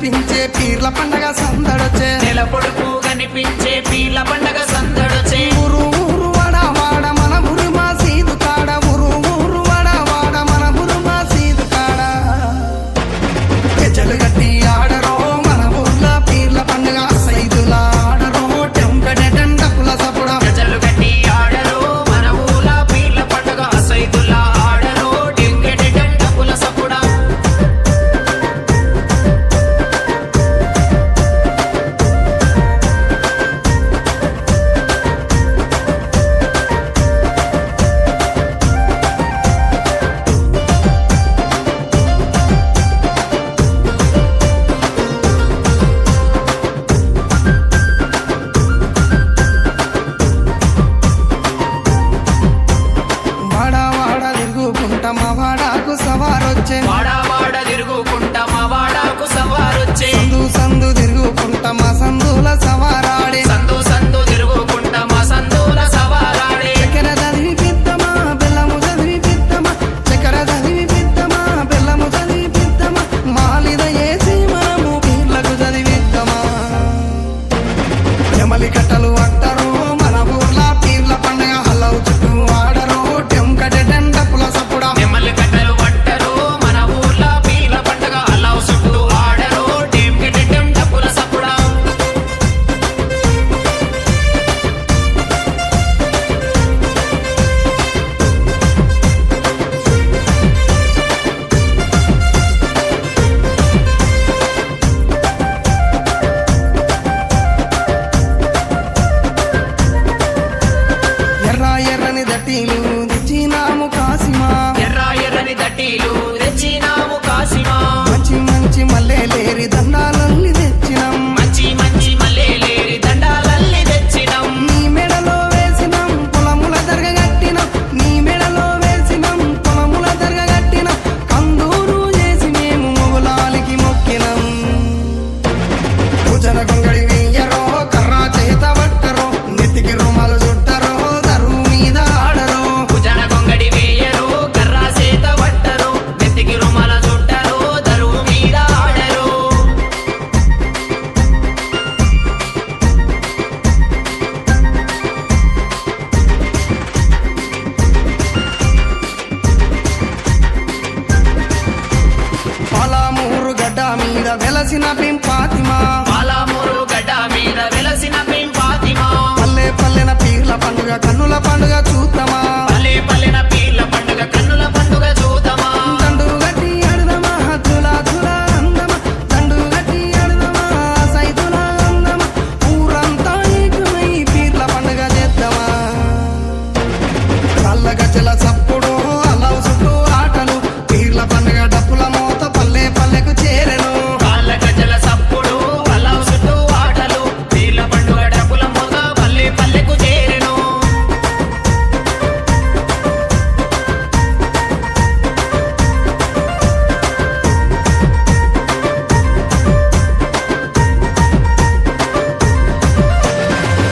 కనిపించే పీర్ల పండగ సందడొచ్చే. నెల పొడుపు కనిపించే పీర్ల పండగ సందడొచ్చే. சென்றான் కాసిమా. ఎర్ర ఎర్రని దట్టిలు. వెలసిన పింపాతిమా పాలమూరు గడ్డ మీద వెలసిన పింపాతిమా పల్లె పల్లెన పీర్ల పండుగ కన్నుల పండుగ చూద్దామా.